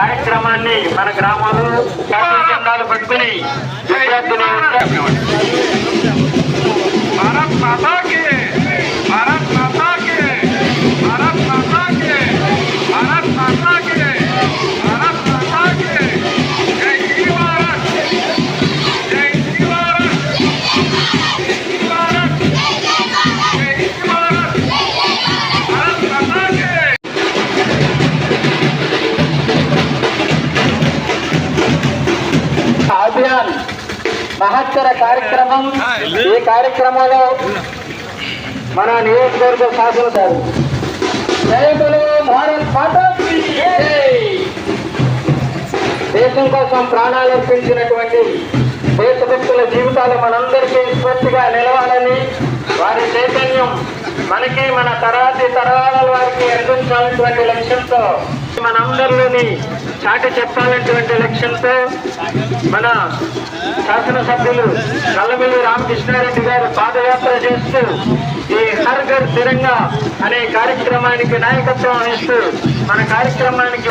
కార్యక్రమాన్ని మన గ్రామంలో పెట్టుకుని విద్యార్థులు మహత్తర కార్యక్రమం. ఈ కార్యక్రమంలో మన నియోజకవర్గ శాసనసభ జయకులు భారత్ దేశం కోసం ప్రాణాలు అర్పించినటువంటి దేశభక్తుల జీవితాలు మనం చాట చాటి చెప్పాలన్నటువంటి లక్ష్యంతో మన శాసనసభ్యులు నల్లమిల్లి రామకృష్ణారెడ్డి గారు పాదయాత్ర చేస్తూ ఈ హర్ ఘర్ తిరంగా అనే కార్యక్రమానికి నాయకత్వం వహిస్తూ మన కార్యక్రమానికి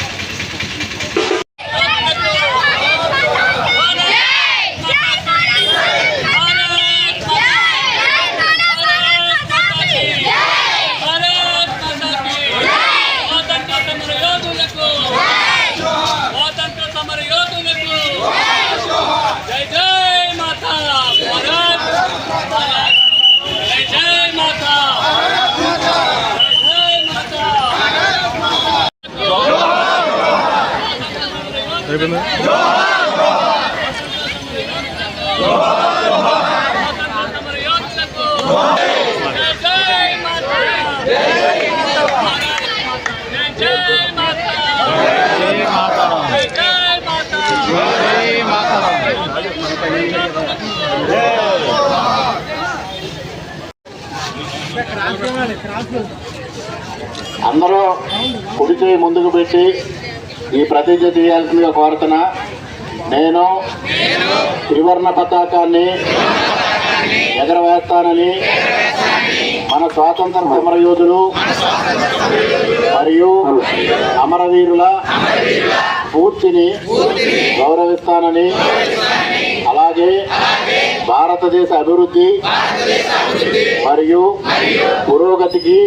అయిపోయిందా అందరూ కుడి చేయి ముందుకు పెట్టి ఈ ప్రతిజ్ఞ చేయాల్సిందిగా కోరుతున్నా. నేను త్రివర్ణ పతాకాన్ని ఎగరవేస్తానని మన స్వాతంత్ర సమర యోధులు మరియు అమరవీరుల స్ఫూర్తిని గౌరవిస్తానని అలాగే భారతదేశ అభివృద్ధి మరియు పురోగతికి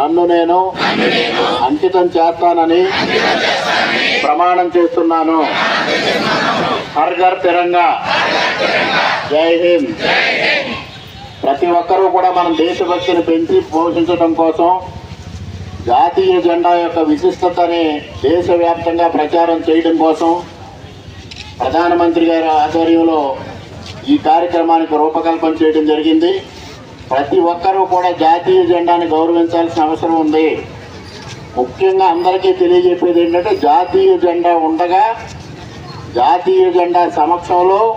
నన్ను నేను అంకితం చేస్తానని ప్రమాణం చేస్తున్నాను. హర్ ఘర్ తిరంగా జై హింద్. ప్రతి ఒక్కరూ కూడా మనం దేశభక్తిని పెంచి పోషించడం కోసం జాతీయ జెండా యొక్క విశిష్టతని దేశవ్యాప్తంగా ప్రచారం చేయడం కోసం ప్రధానమంత్రి గారి ఆధ్వర్యంలో ఈ కార్యక్రమానికి రూపకల్పన చేయడం జరిగింది. ప్రతి ఒక్కరూ కూడా జాతీయ జెండాని గౌరవించాల్సిన అవసరం ఉంది. ముఖ్యంగా అందరికీ తెలియజెప్పేది ఏంటంటే జాతీయ జెండా ఉండగా జాతీయ జెండా సమక్షంలో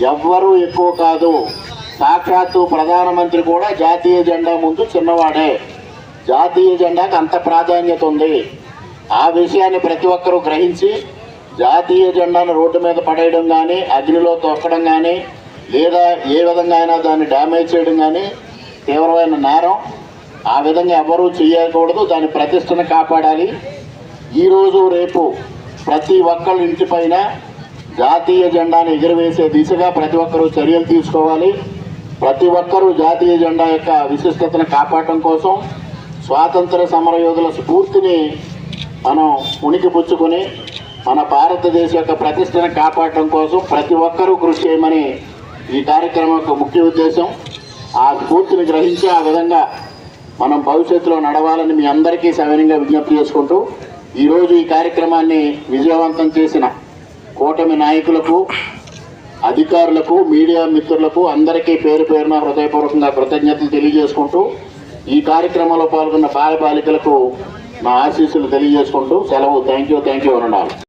ఎవ్వరూ ఎక్కువ కాదు. సాక్షాత్తు ప్రధానమంత్రి కూడా జాతీయ జెండా ముందు చిన్నవాడే. జాతీయ జెండాకు అంత ప్రాధాన్యత ఉంది. ఆ విషయాన్ని ప్రతి ఒక్కరూ గ్రహించి జాతీయ జెండాను రోడ్డు మీద పడేయడం కానీ అగ్నిలో తొక్కడం కానీ లేదా ఏ విధంగా అయినా దాన్ని డ్యామేజ్ చేయడం కానీ తీవ్రమైన నేరం. ఆ విధంగా ఎవరూ చేయకూడదు దాని ప్రతిష్టను కాపాడాలి. ఈరోజు రేపు ప్రతి ఒక్కళ్ళ ఇంటిపైన జాతీయ జెండాను ఎగురవేసే దిశగా ప్రతి ఒక్కరూ చర్యలు తీసుకోవాలి. ప్రతి ఒక్కరూ జాతీయ జెండా యొక్క విశిష్టతను కాపాడటం కోసం స్వాతంత్ర సమరయోధుల స్ఫూర్తిని మనం ఉనికి పుచ్చుకొని మన భారతదేశ యొక్క ప్రతిష్టను కాపాడటం కోసం ప్రతి ఒక్కరూ కృషి చేయమని ఈ కార్యక్రమం యొక్క ముఖ్య ఉద్దేశం. ఆ స్ఫూర్తిని గ్రహించి ఆ విధంగా మనం భవిష్యత్తులో నడవాలని మీ అందరికీ సవినంగా విజ్ఞప్తి చేసుకుంటూ ఈరోజు ఈ కార్యక్రమాన్ని విజయవంతం చేసిన కూటమి నాయకులకు అధికారులకు మీడియా మిత్రులకు అందరికీ పేరు పేరున హృదయపూర్వకంగా కృతజ్ఞతలు తెలియజేసుకుంటూ ఈ కార్యక్రమంలో పాల్గొన్న బాలబాలికలకు మా ఆశీస్సులు తెలియజేసుకుంటూ సెలవు. Thank you thank you